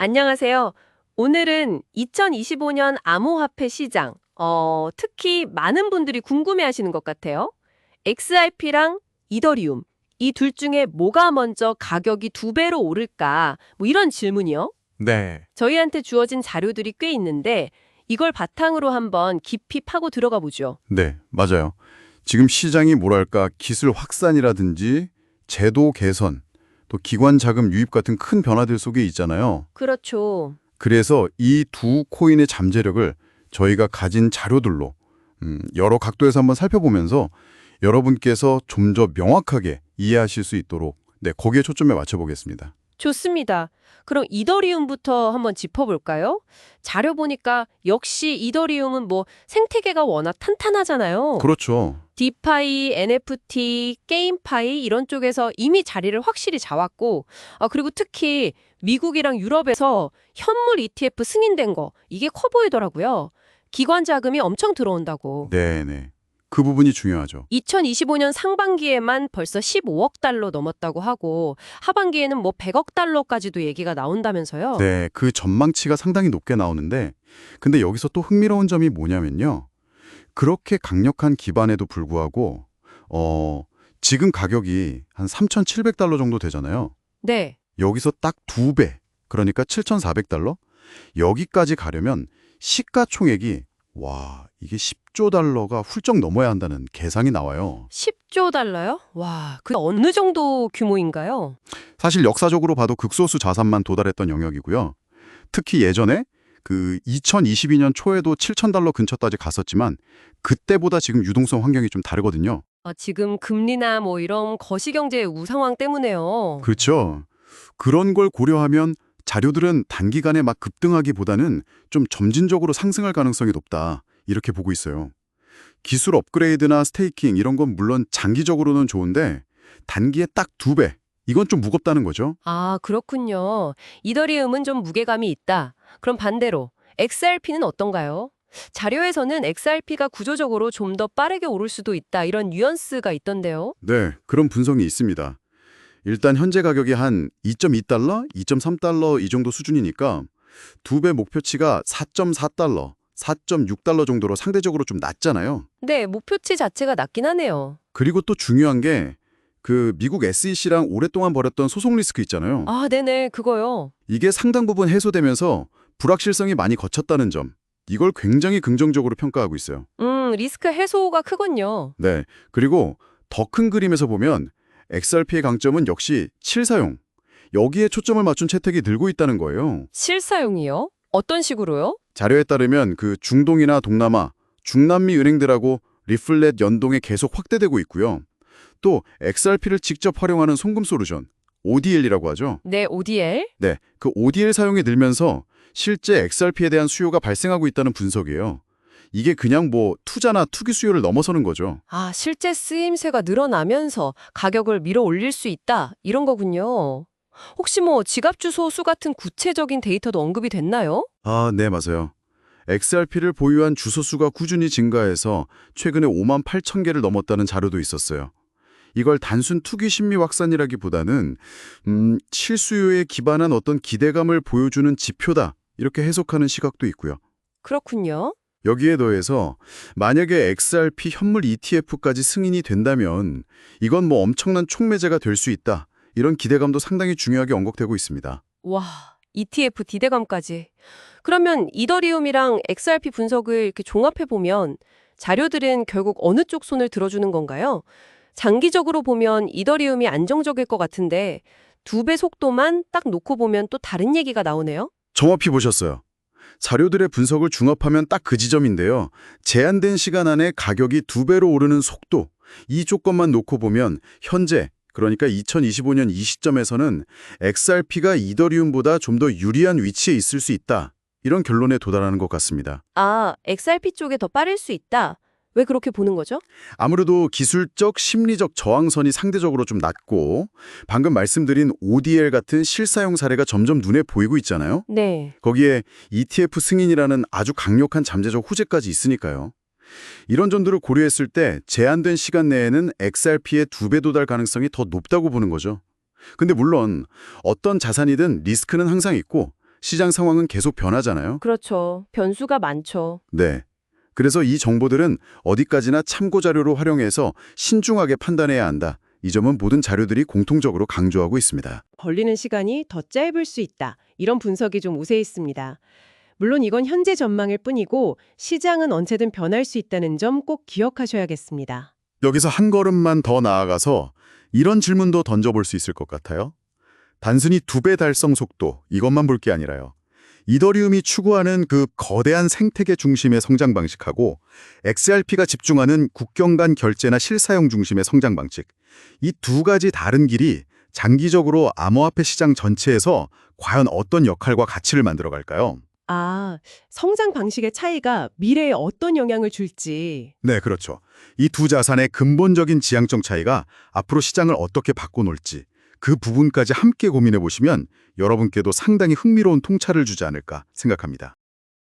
안녕하세요. 오늘은 2025년 암호화폐 시장, 어, 특히 많은 분들이 궁금해하시는 것 같아요. XRP랑 이더리움, 이 둘 중에 뭐가 먼저 가격이 두 배로 오를까? 뭐 이런 질문이요. 네. 저희한테 주어진 자료들이 꽤 있는데 이걸 바탕으로 한번 깊이 파고 들어가 보죠. 네, 맞아요. 지금 시장이 뭐랄까 기술 확산이라든지 제도 개선, 또 기관 자금 유입 같은 큰 변화들 속에 있잖아요. 그렇죠. 그래서 이 두 코인의 잠재력을 저희가 가진 자료들로 음, 여러 각도에서 한번 살펴보면서 여러분께서 좀 더 명확하게 이해하실 수 있도록 네, 거기에 초점을 맞춰보겠습니다. 좋습니다. 그럼 이더리움부터 한번 짚어볼까요? 자료 보니까 역시 이더리움은 뭐 생태계가 워낙 탄탄하잖아요. 그렇죠. 디파이, NFT, 게임파이 이런 쪽에서 이미 자리를 확실히 잡았고 아 그리고 특히 미국이랑 유럽에서 현물 ETF 승인된 거 이게 커 보이더라고요. 기관 자금이 엄청 들어온다고. 네, 네. 그 부분이 중요하죠. 2025년 상반기에만 벌써 15억 달러 넘었다고 하고 하반기에는 뭐 100억 달러까지도 얘기가 나온다면서요. 네, 그 전망치가 상당히 높게 나오는데 근데 여기서 또 흥미로운 점이 뭐냐면요. 그렇게 강력한 기반에도 불구하고 어, 지금 가격이 한 3,700달러 정도 되잖아요. 네. 여기서 딱 두 배, 그러니까 7,400달러? 여기까지 가려면 시가총액이 와, 이게 10조 달러가 훌쩍 넘어야 한다는 계산이 나와요. 10조 달러요? 와, 그 어느 정도 규모인가요? 사실 역사적으로 봐도 극소수 자산만 도달했던 영역이고요. 특히 예전에 그 2022년 초에도 7,000달러 근처까지 갔었지만 그때보다 지금 유동성 환경이 좀 다르거든요. 어, 지금 금리나 뭐 이런 거시경제 우상황 때문에요. 그렇죠. 그런 걸 고려하면 자료들은 단기간에 막 급등하기보다는 좀 점진적으로 상승할 가능성이 높다. 이렇게 보고 있어요. 기술 업그레이드나 스테이킹 이런 건 물론 장기적으로는 좋은데 단기에 딱 두 배. 이건 좀 무겁다는 거죠. 아, 그렇군요. 이더리움은 좀 무게감이 있다. 그럼 반대로 XRP는 어떤가요? 자료에서는 XRP가 구조적으로 좀 더 빠르게 오를 수도 있다. 이런 뉘앙스가 있던데요. 네, 그런 분석이 있습니다. 일단 현재 가격이 한 2.2달러, 2.3달러 이 정도 수준이니까 두 배 목표치가 4.4달러, 4.6달러 정도로 상대적으로 좀 낮잖아요. 네, 목표치 자체가 낮긴 하네요. 그리고 또 중요한 게 그 미국 SEC랑 오랫동안 벌였던 소송 리스크 있잖아요. 아, 네네, 그거요. 이게 상당 부분 해소되면서 불확실성이 많이 거쳤다는 점. 이걸 굉장히 긍정적으로 평가하고 있어요. 음, 리스크 해소가 크군요. 네. 그리고 더 큰 그림에서 보면 XRP의 강점은 역시 실사용. 여기에 초점을 맞춘 채택이 늘고 있다는 거예요. 실사용이요? 어떤 식으로요? 자료에 따르면 그 중동이나 동남아, 중남미 은행들하고 리플렛 연동에 계속 확대되고 있고요. 또 XRP를 직접 활용하는 송금 솔루션, ODL이라고 하죠. 네, ODL. 네, 그 ODL 사용이 늘면서 실제 XRP에 대한 수요가 발생하고 있다는 분석이에요. 이게 그냥 뭐 투자나 투기 수요를 넘어서는 거죠. 아, 실제 쓰임새가 늘어나면서 가격을 밀어 올릴 수 있다. 이런 거군요. 혹시 뭐 지갑 주소 수 같은 구체적인 데이터도 언급이 됐나요? 아, 네, 맞아요. XRP를 보유한 주소 수가 꾸준히 증가해서 최근에 5만 8천 개를 넘었다는 자료도 있었어요. 이걸 단순 투기 심리 확산이라기보다는 음, 실수요에 기반한 어떤 기대감을 보여주는 지표다. 이렇게 해석하는 시각도 있고요. 그렇군요. 여기에 더해서 만약에 XRP 현물 ETF까지 승인이 된다면 이건 뭐 엄청난 촉매제가 될 수 있다. 이런 기대감도 상당히 중요하게 언급되고 있습니다. 와, ETF 디대감까지. 그러면 이더리움이랑 XRP 분석을 이렇게 종합해 보면 자료들은 결국 어느 쪽 손을 들어주는 건가요? 장기적으로 보면 이더리움이 안정적일 것 같은데 두 배 속도만 딱 놓고 보면 또 다른 얘기가 나오네요. 정확히 보셨어요. 자료들의 분석을 중합하면 딱 그 지점인데요. 제한된 시간 안에 가격이 두 배로 오르는 속도, 이 조건만 놓고 보면 현재, 그러니까 2025년 이 시점에서는 XRP가 이더리움보다 좀 더 유리한 위치에 있을 수 있다. 이런 결론에 도달하는 것 같습니다. 아, XRP 쪽에 더 빠를 수 있다. 왜 그렇게 보는 거죠? 아무래도 기술적, 심리적 저항선이 상대적으로 좀 낮고 방금 말씀드린 ODL 같은 실사용 사례가 점점 눈에 보이고 있잖아요. 네. 거기에 ETF 승인이라는 아주 강력한 잠재적 호재까지 있으니까요. 이런 점들을 고려했을 때 제한된 시간 내에는 XRP의 두 배 도달 가능성이 더 높다고 보는 거죠. 근데 물론 어떤 자산이든 리스크는 항상 있고 시장 상황은 계속 변하잖아요. 그렇죠. 변수가 많죠. 네. 그래서 이 정보들은 어디까지나 참고 자료로 활용해서 신중하게 판단해야 한다. 이 점은 모든 자료들이 공통적으로 강조하고 있습니다. 걸리는 시간이 더 짧을 수 있다. 이런 분석이 좀 우세했습니다. 물론 이건 현재 전망일 뿐이고 시장은 언제든 변할 수 있다는 점 꼭 기억하셔야겠습니다. 여기서 한 걸음만 더 나아가서 이런 질문도 던져볼 수 있을 것 같아요. 단순히 두 배 달성 속도 이것만 볼 게 아니라요. 이더리움이 추구하는 그 거대한 생태계 중심의 성장 방식하고 XRP가 집중하는 국경 간 결제나 실사용 중심의 성장 방식. 이 두 가지 다른 길이 장기적으로 암호화폐 시장 전체에서 과연 어떤 역할과 가치를 만들어 갈까요? 아, 성장 방식의 차이가 미래에 어떤 영향을 줄지. 네, 그렇죠. 이 두 자산의 근본적인 지향적 차이가 앞으로 시장을 어떻게 바꿔놓을지 그 부분까지 함께 고민해 보시면 여러분께도 상당히 흥미로운 통찰을 주지 않을까 생각합니다.